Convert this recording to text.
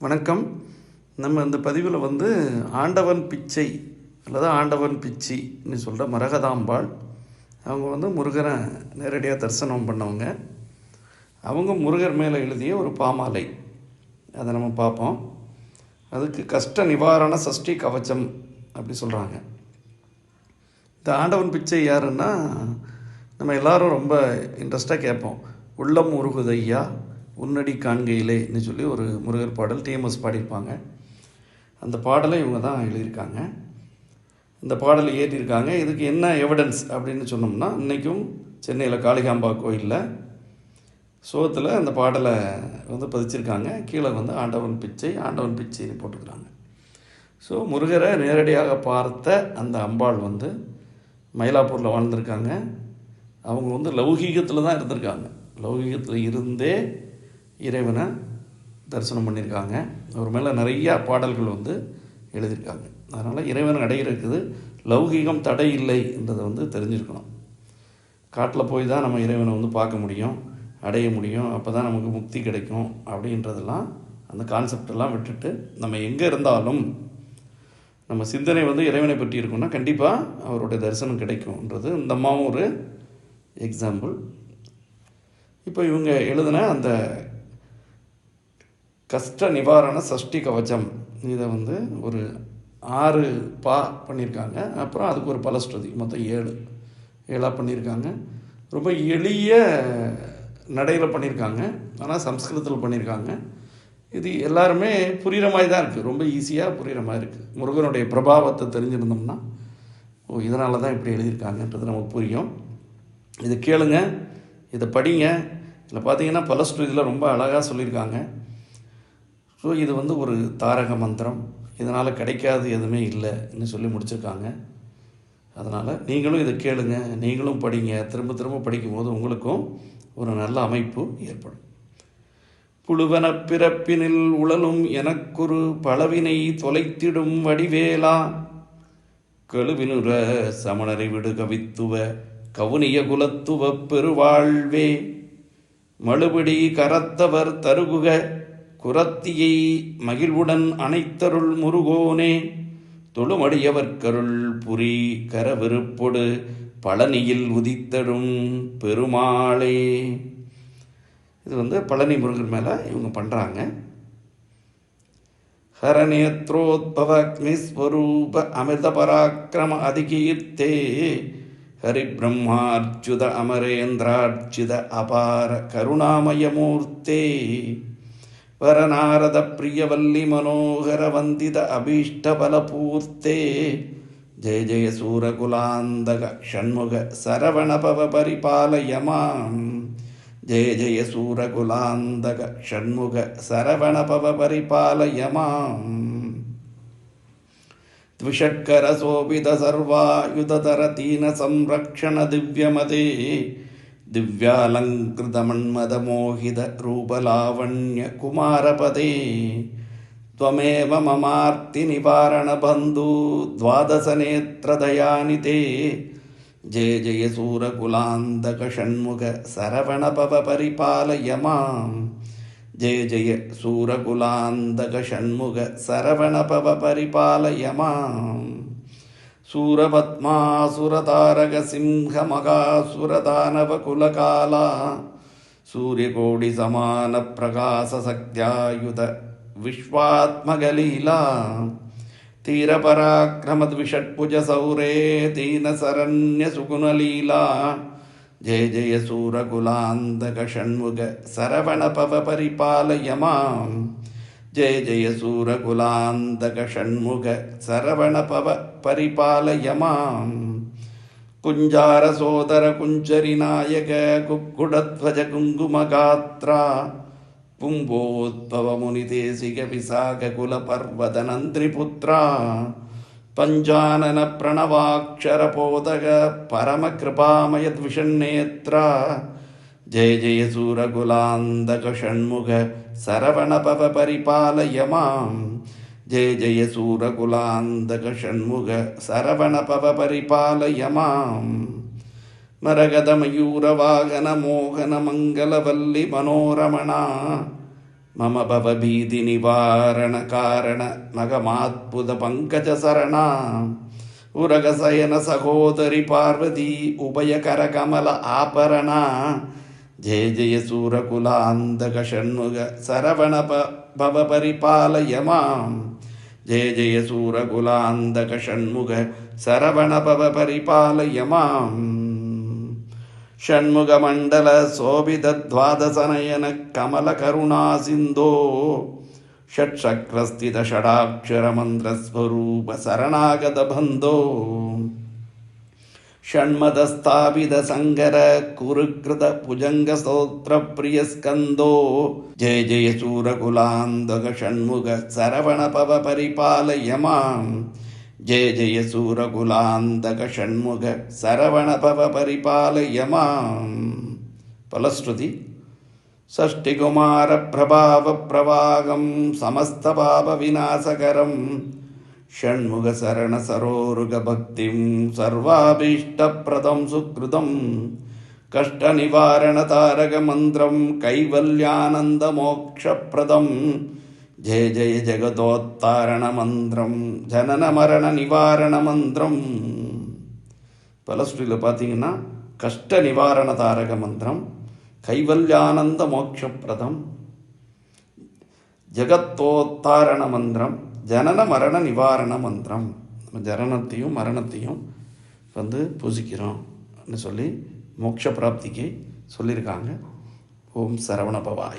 வணக்கம். நம்ம இந்த பதிவில் வந்து ஆண்டவன் பிச்சை அல்லது ஆண்டவன் பிச்சின்னு சொல்கிற மரகதாம்பாள் அவங்க வந்து முருகனை நேரடியாக தரிசனம் பண்ணவங்க. அவங்க முருகர் மேலே எழுதிய ஒரு பாமாலை. அதை நம்ம பார்ப்போம். அதுக்கு கஷ்ட நிவாரண சஷ்டி கவச்சம் அப்படி சொல்கிறாங்க இந்த ஆண்டவன் பிச்சை யாருன்னா நம்ம எல்லாரும் ரொம்ப இன்ட்ரெஸ்ட்டாக கேட்போம். உள்ளம் உருகுதையா? உன்னடி காண்கையிலேன்னு சொல்லி ஒரு முருகர் பாடல் டிஎம்எஸ் பாடியிருப்பாங்க. அந்த பாடலை இவங்க தான் எழுதியிருக்காங்க. இந்த பாடலை ஏற்றிருக்காங்க. இதுக்கு என்ன எவிடன்ஸ் அப்படின்னு சொன்னோம்னா இன்றைக்கும் சென்னையில் காளிகாம்பா கோயிலில் சோத்தில் அந்த பாடலை வந்து பதிச்சிருக்காங்க. கீழே வந்து ஆண்டவன் பிச்சை ஆண்டவன் பிச்சைன்னு போட்டுக்கிறாங்க. ஸோ முருகரை நேரடியாக பார்த்த அந்த அம்பாள் வந்து மயிலாப்பூரில் வாழ்ந்திருக்காங்க. அவங்க வந்து லௌகீகத்தில் தான் இருந்திருக்காங்க. லௌகீகத்தில் இருந்தே இறைவனை தரிசனம் பண்ணியிருக்காங்க. அவர் மேலே நிறையா பாடல்கள் வந்து எழுதியிருக்காங்க. அதனால் இறைவன் அடையிறதுக்கு லௌகீகம் தடை இல்லை என்றதை வந்து தெரிஞ்சிருக்கணும். காட்டில் போய் தான் நம்ம இறைவனை வந்து பார்க்க முடியும் அடைய முடியும். அப்போ தான் நமக்கு முக்தி கிடைக்கும் அப்படின்றதெல்லாம் அந்த கான்செப்டெல்லாம் விட்டுட்டு நம்ம எங்கே இருந்தாலும் நம்ம சிந்தனை வந்து இறைவனை பற்றி இருக்கோம்னா கண்டிப்பாக அவருடைய தரிசனம் கிடைக்கும்ன்றது. இந்த அம்மாவும் ஒரு எக்ஸாம்பிள் இப்போ இவங்க எழுதின அந்த கஷ்ட நிவாரண சஷ்டி கவச்சம் இதை வந்து ஒரு ஆறு பா பண்ணியிருக்காங்க அப்புறம் அதுக்கு ஒரு பலஸ்ருதி மொத்தம் ஏழு. ஏழாக பண்ணியிருக்காங்க ரொம்ப எளிய நடையில் பண்ணியிருக்காங்க ஆனால் சம்ஸ்கிருதத்தில் பண்ணியிருக்காங்க இது எல்லாருமே புரிகிற மாதிரி தான் இருக்குது ரொம்ப ஈஸியாக புரிகிற மாதிரி இருக்குது முருகனுடைய பிரபாவத்தை தெரிஞ்சிருந்தோம்னா ஓ இதனால தான் இப்படி எழுதியிருக்காங்கன்றது நமக்கு புரியும். இதை கேளுங்க. இதை படிங்க. இதில் பார்த்தீங்கன்னா பலஸ்ருதியில் ரொம்ப அழகாக சொல்லியிருக்காங்க. ஸோ இது வந்து ஒரு தாரக மந்திரம். இதனால் கிடைக்காது எதுவுமே இல்லைன்னு சொல்லி முடிச்சிருக்காங்க. அதனால் நீங்களும் இதை கேளுங்க. நீங்களும் படிங்க. திரும்ப திரும்ப படிக்கும்போது உங்களுக்கும் ஒரு நல்ல அமைப்பு ஏற்படும். புழுவன பிறப்பினில் உழலும் எனக்கொரு பளவினை தொலைத்திடும் வடிவேலா. கழுவினுற சமணரை விடு கவித்துவ கவுனிய குலத்துவ பெருவாழ்வே. மழுபடி கரத்தவர் தருகுக. குரத்தியை மகிழ்வுடன் அனைத்தருள் முருகோனே. தொழுமடியவர்க்கருள் புரி கரவிருப்பொடு பழனியில் உதித்தடும் பெருமாளே. இது வந்து பழனி முருகன் மேலே இவங்க பண்ணுறாங்க ஹரநேத்ரோத்பவக்னிஸ்வரூப அமிர்த பராக்கிரம அதிகீர்த்தே. ஹரிபிரம்மார்ச்சுத அமரேந்திரார்ச்சித அபார கருணாமயமூர்த்தே. ವರನಾರದ ಪ್ರಿಯವಲ್ಲಿ ಮನೋಹರ ವಂದಿತ ಅಭೀಷ್ಟಫಲಪೂರ್ತೆ ಜಯ ಜಯ ಸೂರಕುಲಾಂದಗ ಷಣ್ಮುಗ ಸರವಣಪವ ಪರಿಪಾಲಯಮಾಂ ಜಯ ಜಯ ಸೂರಕುಲಾಂದಗ ಷಣ್ಮುಗ ಸರವಣಪವ ಪರಿಪಾಲಯಮಾಂ ತ್ವಿಷಕ್ಕರ ಶೋಭಿತ ಸರ್ವಾಯುಧತರ ತೀನ ಸಂರಕ್ಷಣ ದಿವ್ಯಮದೇ. दिव्यालङ्कृतमन्मदमोहितरूपलावण्यकुमारपदे। त्वमेव ममार्तिनिवारणबन्धु द्वादशनेत्रदयानिते। जय जय सूरकुलान्तकषण्मुखसरवणपवपरिपालय माम् जय जय सूरकुलान्तकषण्मुखसरवणपवपरिपालय माम् सूरपद्मासुरतारकसिंहमगासुरदानवकुलकाला सूर्यकोटिसमानप्रकाशक्त्यायुतविश्वात्मगलीला तीरपराक्रमद्विषट्भुजसौरे दीनसरण्यसुगुणलीला जय जय जयसूरकुलान्तकषण्मुखसरवणपव सरवणपवपरिपालय माम्। ஜெய ஜெய சூரகுலாந்தக ஷண்முக சரவணபவ பரிபாலயமாம். குஞ்சார சோதர குஞ்சரி நாயக குக்குடத்வஜ குங்குமகாத்ரா. பும்போத்பவ முனிதேசிக விசாக குலபர்வத நந்திரிபுத்ரா. பஞ்சானன பிரணவாட்சர போதக பரமகிருபாமயத்விஷன்னேத்ரா ஜெய ஜெய சூரகுலாந்தக ஷண்முக சரவணபவ பரிபாலய மாம் ஜெய ஜெய சூரகுலாந்தக ஷண்முக சரவணபவ பரிபாலய மாம் மரகதமயூரவாகன மோகன மங்களவல்லி மனோரமணா. மம பவ நிவாரண காரண மகமாத்புத பங்கஜ சரணா. உரகசயன சகோதரி பார்வதி உபயகர கமல ஆபரணா. ஜெய ஜெய சூரகுலாந்தக ஷண்முக சரவண ப பவ பரிபாலய மாம் ஜெய ஜெய சூரகுலாந்தக ஷண்முக சரவண பவ பரிபாலய மாம் षण्मुखमण्डल शोभितद्वादशनयन कमलकरुणासिन्धो षट्चक्रस्थितषडाक्षरमन्त्रस्वरूप शरणागतबन्धो षण्मदस्थापितसङ्कर कुरुकृतभुजङ्गस्तोत्रप्रियस्कन्दो जय जय सूरकुलान्दक षण्मुख सरवणपव परिपालय माम्। जय जय षण्मुख सरवणपव परिपालय माम्। फलश्रुति षष्टिकुमारप्रभावप्रवागं समस्तपापविनाशकरं षण्मुखशरणसरोरुगभक्तिं सर्वाभीष्टप्रदं सुकृतं कष्टनिवारणतारकमन्त्रं कैवल्यानन्दमोक्षप्रदं जय जय ஜெகதோத்தாரணமந்திரம் ஜனனமரண நிவாரண மந்திரம் பலஸ்ரீயில் பார்த்தீங்கன்னா கஷ்ட நிவாரண தாரக மந்திரம் கைவல்யானந்த மோட்சப்பிரதம் ஜெகத்தோத்தாரண மந்திரம் ஜனன மரண நிவாரண மந்திரம். நம்ம ஜனனத்தையும் மரணத்தையும் வந்து பூஜிக்கிறோம்னு சொல்லி மோட்ச பிராப்திக்கு சொல்லியிருக்காங்க. ஓம் சரவண பவாய்.